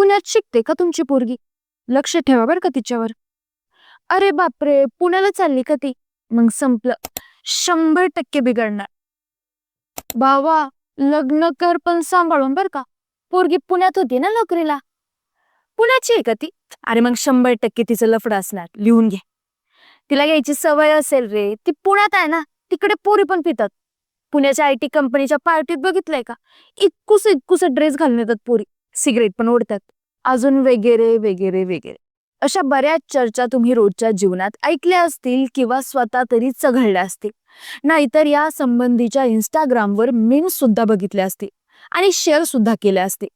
पुण्यात शिकते का तुमची पोरगी? लक्ष ठेवा बरं का तिच्यावर. अरे बापरे पुण्याला चालली का ती? मग संपलं. शंभर टक्के बिघडणार. भावा लग्न कर पण सांभाळून बर का. पोरगी पुण्यात होती ना नोकरीला? पुण्याची आहे का ती? अरे मग शंभर टक्के तिचं लफडं असणार. लिहून घे. तिला घ्यायची सवय असेल रे. ती पुण्यात आहे ना. तिकडे पोरी पण पितात. पुण्याच्या आय टी कंपनीच्या पार्टीत बघितलंय का? इतकुस इतकुस ड्रेस घालून येतात पोरी. सिगरेट पण ओढतात. अजून वगैरे वगैरे वगैरे. अशा बऱ्याच चर्चा तुम्ही रोजच्या जीवनात ऐकल्या असतील किंवा स्वतः तरी चघळल्या असतील. नाहीतर या संबंधीच्या इंस्टाग्रामवर मीम सुद्धा बघितल्या असतील आणि शेअर सुद्धा केल्या असतील.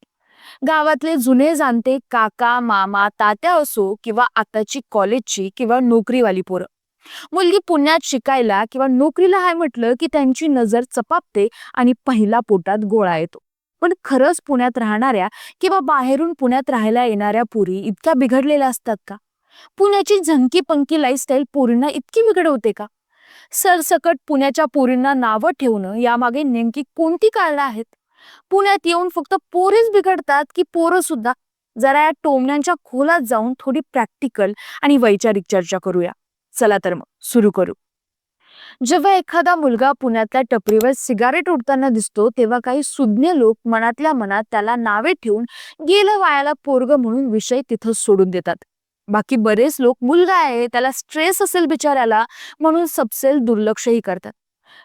गावातले जुने जाणते काका मामा तात्या असो किंवा आताची कॉलेजची किंवा नोकरीवाली पोरं. मुलगी पुण्यात शिकायला किंवा नोकरीला हाय म्हटलं की त्यांची नजर चपापते आणि पहिला पोटात गोळा येतो. पण खरंच पुण्यात राहणाऱ्या किंवा बाहेरून पुण्यात राहायला येणाऱ्या पुरी इतक्या बिघडलेल्या असतात का? पुण्याची झंकी पंकी लाईफस्टाईल पोरींना इतकी बिघडवते का? सरसकट पुण्याच्या पोरींना नावं ठेवणं यामागे नेमकी कोणती कारणं आहेत? पुण्यात येऊन फक्त पोरेच बिघडतात की पोरं सुद्धा? जरा या टोमण्यांच्या खोलात जाऊन थोडी प्रॅक्टिकल आणि वैचारिक चर्चा करूया. चला तर मग सुरू करू. जेव्हा एखादा मुलगा पुण्यातल्या टपरीवर सिगारेट उडताना दिसतो तेव्हा काही सुज्ञ लोक मनातल्या मनात त्याला नावे ठेवून गेलं वायाला पोरग म्हणून विषय तिथं सोडून देतात. बाकी बरेच लोक मुलगा आहे त्याला स्ट्रेस असेल बिचाऱ्याला म्हणून सबसेल दुर्लक्षही करतात.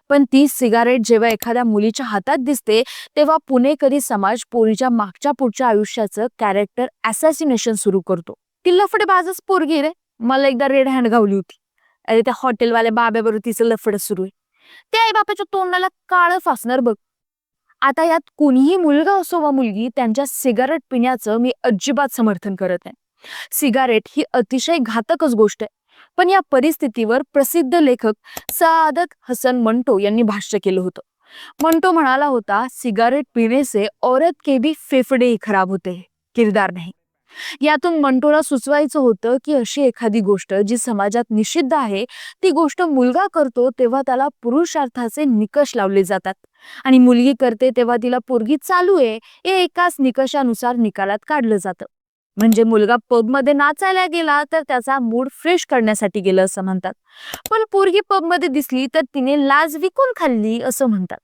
पण ती सिगारेट जेव्हा एखाद्या मुलीच्या हातात दिसते तेव्हा पुणेकरी समाज पोरीच्या मागच्या पुढच्या आयुष्याचं कॅरेक्टर असॅसिनेशन सुरू करतो. ती लफडेबाजच पोरगी रे. मला एकदा रेड हँड गावली होती. अरे त्या हॉटेलवाल्या बाब्याबरोबर तिचं लफड सुरू आहे. त्या आई बापाच्या तोंडाला काळ फासणार बघ. आता यात कोणीही मुलगा असो वा मुलगी त्यांच्या सिगारेट पिण्याचं मी अजिबात समर्थन करत नाही. सिगारेट ही अतिशय घातकच गोष्ट आहे. पण या परिस्थितीवर प्रसिद्ध लेखक सादत हसन मंटो यांनी भाष्य केलं होतं. मंटो म्हणाला होता सिगारेट पिणे से औरत के भी फेफडे खराब होते किरदार नाही. यातून मंटोला सुचवायचं होतं की अशी एखादी गोष्ट जी समाजात निषिद्ध आहे ती गोष्ट मुलगा करतो तेव्हा त्याला पुरुषार्थाचे निकष लावले जातात. आणि मुलगी करते तेव्हा तिला पोरगी चालू आहे हे एकाच निकषानुसार निकालात काढलं जातं. म्हणजे मुलगा पबमध्ये नाचायला गेला तर त्याचा मूड फ्रेश करण्यासाठी गेलं असं म्हणतात. पण पोरगी पबमध्ये दिसली तर तिने लाज विकून खाल्ली असं म्हणतात.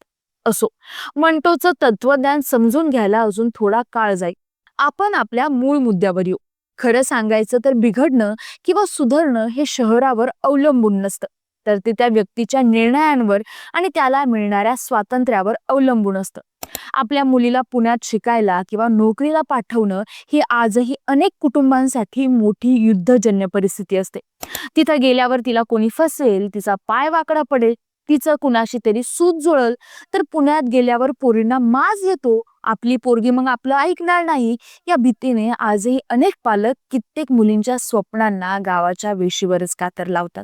असो मंटोचं तत्वज्ञान समजून घ्यायला अजून थोडा काळ जाईल. आपण आपल्या मूळ मुद्द्यावर येऊ. खरं सांगायचं तर बिघडणं किंवा सुधारणं हे शहरावर अवलंबून नसतं. तर ते त्या व्यक्तीच्या निर्णयांवर आणि त्याला मिळणाऱ्या स्वातंत्र्यावर अवलंबून असतं. आपल्या मुलीला पुण्यात शिकायला किंवा नोकरीला पाठवणं ही आजही अनेक कुटुंबांसाठी मोठी युद्धजन्य परिस्थिती असते. तिथं गेल्यावर तिला कोणी फसेल तिचा पाय वाकडा पडेल तिचं कुणाशी तरी सूत जुळल तर पुण्यात गेल्यावर पोरींना माज येतो आपली पोरगी मग आपलं ऐकणार नाही. या भीतीने आजही अनेक पालक कित्येक मुलींच्या स्वप्नांना गावाच्या वेशीवरच कातर लावतात.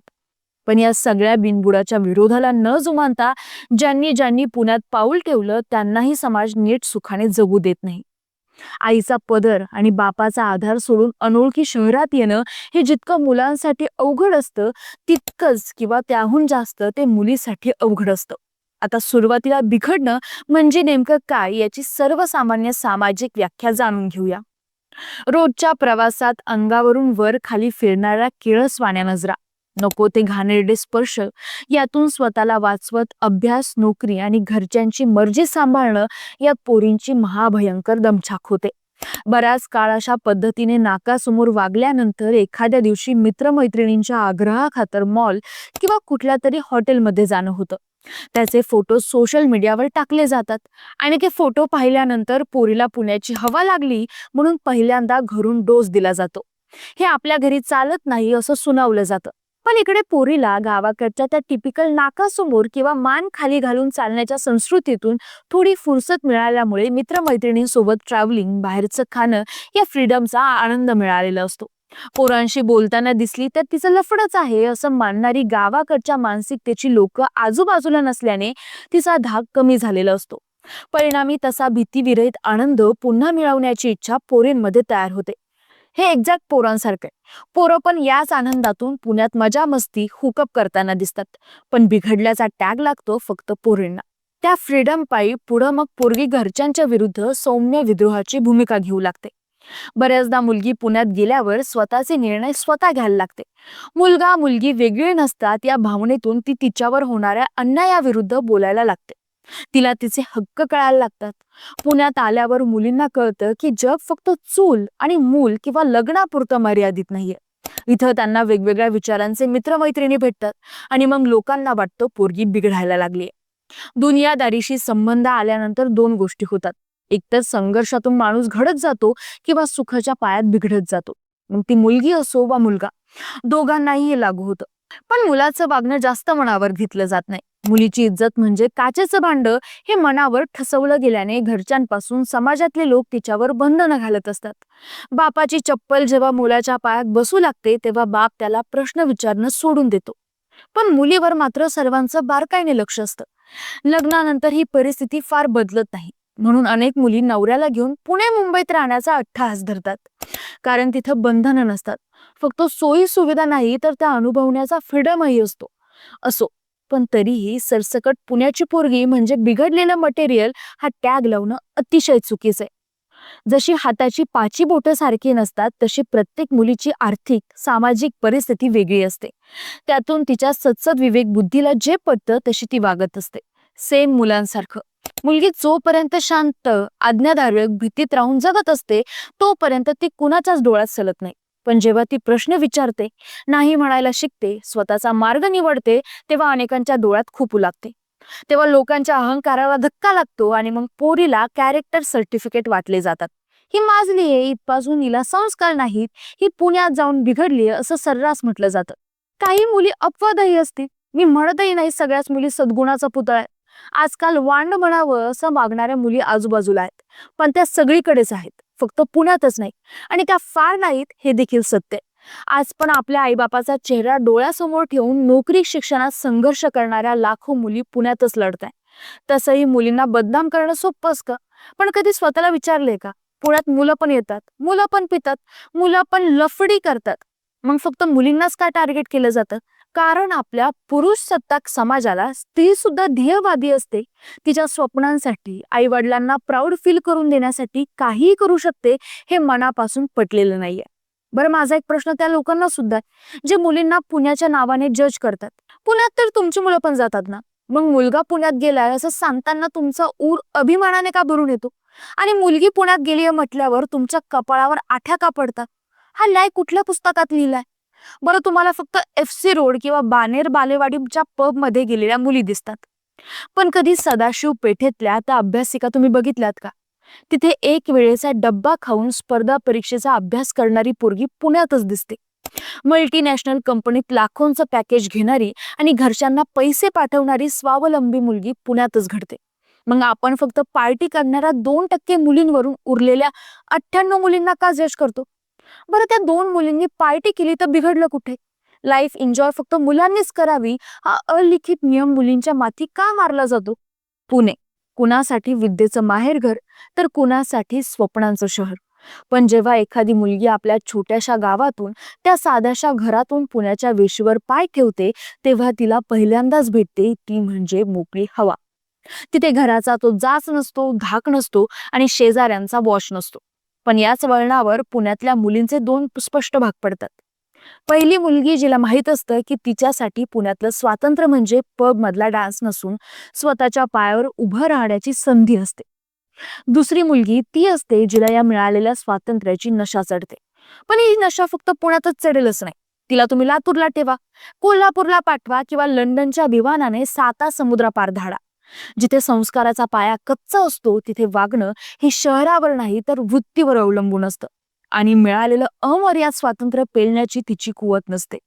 पण या सगळ्या बिनबुडाच्या विरोधाला न जुमानता ज्यांनी ज्यांनी पुण्यात पाऊल ठेवलं त्यांनाही समाज नीट सुखाने जगू देत नाही. आईचा पदर आणि बापाचा आधार सोडून अनोळखी शहरात येणं हे जितकं मुलांसाठी अवघड असतं तितकंच किंवा त्याहून जास्त ते मुलीसाठी अवघड असतं. आता सुरुवातीला बिघडणं म्हणजे नेमकं काय याची सर्वसामान्य सामाजिक व्याख्या जाणून घेऊया. रोजच्या प्रवासात अंगावरून वर खाली फिरणाऱ्या केळसवाण्या नजरा. नको ते घाणेरडे स्पर्श. यातून स्वतःला वाचवत अभ्यास नोकरी आणि घरच्यांची मर्जी सांभाळणं यात पोरींची महाभयंकर दमछाक होते. बऱ्याच काळ अशा पद्धतीने नाकासमोर वागल्यानंतर एखाद्या दिवशी मित्रमैत्रिणींच्या आग्रहाखातर मॉल किंवा कुठल्या तरी हॉटेलमध्ये जाणं होतं. त्याचे फोटो सोशल मीडियावर टाकले जातात. आणि ते फोटो पाहिल्यानंतर पोरीला पुण्याची हवा लागली म्हणून पहिल्यांदा घरून डोस दिला जातो. हे आपल्या घरी चालत नाही असं सुनावलं जातं. पण इकडे पोरीला गावाकडच्या त्या टिपिकल नाकासमोर किंवा मान खाली घालून चालण्याच्या संस्कृतीतून थोडी फुरसत मिळाल्यामुळे मित्रमैत्रिणींसोबत ट्रॅव्हलिंग बाहेरचं खाणं या फ्रीडमचा आनंद मिळालेला असतो. पोरांशी बोलताना दिसली तर तिचं लफडच आहे असं मानणारी गावाकडच्या मानसिकतेची लोक आजूबाजूला नसल्याने तिचा धाक कमी झालेला असतो. परिणामी तसा भीतीविरहित आनंद पुन्हा मिळवण्याची इच्छा पोरींमध्ये तयार होते. हे एक्झॅक्ट पोरांसारखं आहे. पोरं पण याच आनंदातून पुण्यात मजा मस्ती हुकअप करताना दिसतात. पण बिघडल्याचा टॅग लागतो फक्त पोरींना. त्या फ्रीडम पायी पुढं मग पोरगी घरच्यांच्या विरुद्ध सौम्य विद्रोहाची भूमिका घेऊ लागते. बऱ्याचदा मुलगी पुण्यात गेल्यावर स्वतःचे निर्णय स्वतः घ्यायला लागते. मुलगा मुलगी वेगळे नसतात या भावनेतून ती तिच्यावर होणाऱ्या अन्यायाविरुद्ध बोलायला लागते. तिला तिचे हक्क कळायला लागतात. पुण्यात आल्यावर मुलींना कळतं की जग फक्त चूल आणि मूल किंवा लग्नापुरतं मर्यादित नाहीये. इथं त्यांना वेगवेगळ्या विचारांचे मित्रमैत्रिणी भेटतात आणि मग लोकांना वाटतं पोरगी बिघडायला लागली दुनियादारीशी संबंध आल्यानंतर दोन गोष्टी होतात. एकतर संघर्षातून माणूस घडत जातो किंवा सुखाच्या पायात बिघडत जातो. मग ती मुलगी असो वा मुलगा दोघांनाही हे लागू होतं. पण मुलाचं वागणं जास्त मनावर घेतलं जात नाही. मुलीची इज्जत म्हणजे काचेचं भांड हे मनावर ठसवलं गेल्याने घरच्यांपासून समाजातले लोक तिच्यावर बंधनं घालत असतात. बापाची चप्पल जेव्हा मुलाच्या पायात बसू लागते तेव्हा बाप त्याला प्रश्न विचारणं सोडून देतो. पण मुलीवर मात्र सर्वांचं बारकाईने लक्ष असतं. लग्नानंतर ही परिस्थिती फार बदलत नाही. म्हणून अनेक मुली नवऱ्याला घेऊन पुणे मुंबईत राहण्याचा अट्टहास धरतात. कारण तिथं बंधनं नसतात. फक्त सोयी सुविधा नाही तर त्या अनुभवण्याचा फ्रीडमही असतो. असो पण तरीही सरसकट पुण्याची पोरगी म्हणजे बिघडलेलं मटेरियल हा टॅग लावणं अतिशय चुकीचं आहे जशी हाताची पाची बोटं सारखी नसतात तशी प्रत्येक मुलीची आर्थिक सामाजिक परिस्थिती वेगळी असते. त्यातून तिच्या सत्सद विवेक बुद्धीला जे पटतं तशी ती वागत असते. सेम मुलांसारखं. मुलगी जोपर्यंत शांत आज्ञाधारक भीतीत राहून जगत असते तोपर्यंत ती कुणाच्याच डोळ्यात चलत नाही. पण जेव्हा ती प्रश्न विचारते नाही म्हणायला शिकते स्वतःचा मार्ग निवडते तेव्हा अनेकांच्या डोळ्यात खूप लागते तेव्हा लोकांच्या अहंकाराला धक्का लागतो आणि मग पोरीला कॅरेक्टर सर्टिफिकेट वाटले जातात. ही माजली आहे इथपासून हिला संस्कार नाहीत ही पुण्यात जाऊन बिघडली असं सर्रास म्हटलं जातं. काही मुली अपवादही असतील. मी म्हणतही नाही सगळ्याच मुली सद्गुणाचा पुतळा आहे. आजकाल वांड म्हणावं असं मागणाऱ्या मुली आजूबाजूला आहेत. पण त्या सगळीकडेच आहेत. फक्त पुण्यातच नाही. आणि त्या फार नाहीत हे देखील सत्य आज पण आपल्या आईबापाचा चेहरा डोळ्यासमोर ठेवून नोकरी शिक्षणात संघर्ष करणाऱ्या लाखो मुली पुण्यातच लढत आहे तसंही मुलींना बदनाम करणं सोपंच का पण कधी स्वतःला विचारले का? पुण्यात मुलं पण येतात मुलं पण पितात मुलं पण लफडी करतात. मग फक्त मुलींनाच का टार्गेट केलं जातं? कारण आपल्या पुरुष सत्ताक समाजाला स्त्री सुद्धा ध्येयवादी असते. तिच्या स्वप्नांसाठी आई वडिलांना प्राऊड फील करून देण्यासाठी काहीही करू शकते हे मनापासून पटलेलं नाहीये. बरं माझा एक प्रश्न त्या लोकांना सुद्धा आहे, जे मुलींना पुण्याच्या नावाने जज करतात. पुण्यात तर तुमची मुलं पण जातात ना? मग मुलगा पुण्यात गेलाय असं सांगताना तुमचा ऊर अभिमानाने का भरून येतो? आणि मुलगी पुण्यात गेली म्हटल्यावर तुमच्या कपाळावर आठ्या का पडतात? हा लय कुठल्या पुस्तकात लिहिलाय? बरं तुम्हाला फक्त एफ सी रोड किंवा बानेर बालेवाडीच्या पबमध्ये गेलेल्या मुली दिसतात. पण कधी सदाशिव पेठेतल्या त्या अभ्यासिका तुम्ही बघितल्यात का? तिथे एक वेळेचा डब्बा खाऊन स्पर्धा परीक्षेचा अभ्यास करणारी पोरगी पुण्यातच दिसते. मल्टीनॅशनल कंपनीत लाखोंचं पॅकेज घेणारी आणि घरच्यांना पैसे पाठवणारी स्वावलंबी मुलगी पुण्यातच घडते. मग आपण फक्त पार्टी करणाऱ्या दोन टक्के मुलींवरून उरलेल्या अठ्ठ्याण्णव मुलींना का जज करतो? बरं त्या दोन मुलींनी पार्टी केली तर बिघडलं कुठे? लाईफ एन्जॉय फक्त मुलांनीच करावी हा अलिखित नियम मुलींच्या माथी का मारला जातो? पुणे कुणासाठी विद्येचं माहेरघर तर कुणासाठी स्वप्नांचं शहर? पण जेव्हा एखादी मुलगी आपल्या छोट्याशा गावातून त्या साध्याशा घरातून पुण्याच्या वेशीवर पाय ठेवते तेव्हा तिला पहिल्यांदाच भेटते ती म्हणजे मोकळी हवा. तिथे घराचा तो जाच नसतो धाक नसतो आणि शेजाऱ्यांचा वॉश नसतो. पण याच वळणावर पुण्यातल्या मुलींचे दोन स्पष्ट भाग पडतात. पहिली मुलगी जिला माहीत असतं की तिच्यासाठी पुण्यातलं स्वातंत्र्य म्हणजे पब मधला डान्स नसून स्वतःच्या पायावर उभं राहण्याची संधी असते. दुसरी मुलगी ती असते जिला या मिळालेल्या स्वातंत्र्याची नशा चढते. पण ही नशा फक्त पुण्यातच चढेलच नाही. तिला तुम्ही लातूरला ठेवा कोल्हापूरला पाठवा किंवा लंडनच्या विमानाने साता समुद्रापार धाडा. जिथे संस्काराचा पाया कच्चा असतो तिथे वागणं हे शहरावर नाही तर वृत्तीवर अवलंबून असतं. आणि मिळालेलं अमर्याद स्वातंत्र्य पेलण्याची तिची कुवत नसते.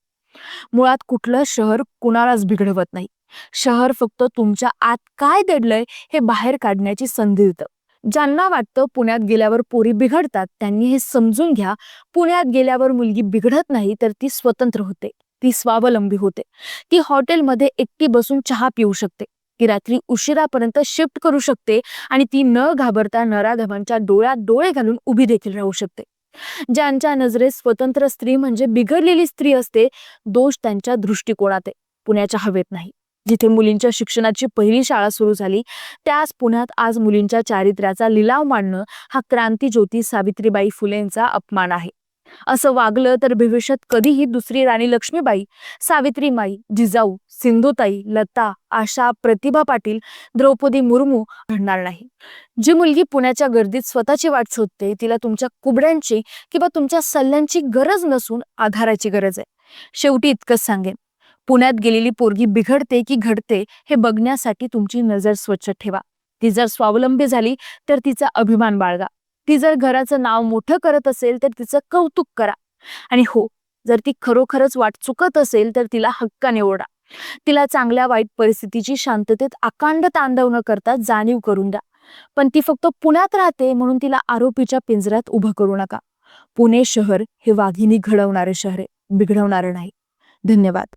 मुळात कुठलं शहर कुणालाच बिघडवत नाही. शहर फक्त तुमच्या आत काय दडलंय हे बाहेर काढण्याची संधी देतं. ज्यांना वाटतं पुण्यात गेल्यावर पोरी बिघडतात त्यांनी हे समजून घ्या. पुण्यात गेल्यावर मुलगी बिघडत नाही तर ती स्वतंत्र होते. ती स्वावलंबी होते. ती हॉटेलमध्ये एकटी बसून चहा पिऊ शकते. ती रात्री उशिरापर्यंत शिफ्ट करू शकते आणि ती न घाबरता नराधमांच्या डोळ्यात डोळे घालून उभी देखील राहू शकते. ज्यांच्या नजरेत स्वतंत्र स्त्री म्हणजे बिघडलेली स्त्री असते दोष त्यांच्या दृष्टिकोनात आहे. पुण्याच्या हवेत नाही. जिथे मुलींच्या शिक्षणाची पहिली शाळा सुरू झाली त्याच पुण्यात आज मुलींच्या चारित्र्याचा लिलाव मांडणं हा क्रांती ज्योती सावित्रीबाई फुलेंचा अपमान आहे. असं वागलं तर भविष्यात कधीही दुसरी राणी लक्ष्मीबाई सावित्रीमाई जिजाऊ सिंधुताई लता आशा प्रतिभा पाटील द्रौपदी मुर्मू घडणार नाही. जी मुलगी पुण्याच्या गर्दीत स्वतःची वाट शोधते तिला तुमच्या कुबड्यांची किंवा तुमच्या सल्ल्यांची गरज नसून आधाराची गरज आहे. शेवटी इतकंच सांगेन. पुण्यात गेलेली पोरगी बिघडते की घडते हे बघण्यासाठी तुमची नजर स्वच्छ ठेवा. ती जर स्वावलंबी झाली तर तिचा अभिमान बाळगा. ती जर घराचं नाव मोठं करत असेल तर तिचं कौतुक करा. आणि हो जर ती खरोखरच वाट चुकत असेल तर तिला हक्काने ओढा तिला चांगल्या वाईट परिस्थितीची शांततेत अकांड तांडव न करता जाणीव करून द्या. पण ती फक्त पुण्यात राहते म्हणून तिला आरोपीच्या पिंजऱ्यात उभं करू नका. पुणे शहर हे वाघिणी घडवणारे शहर आहे बिघडवणारं नाही. धन्यवाद.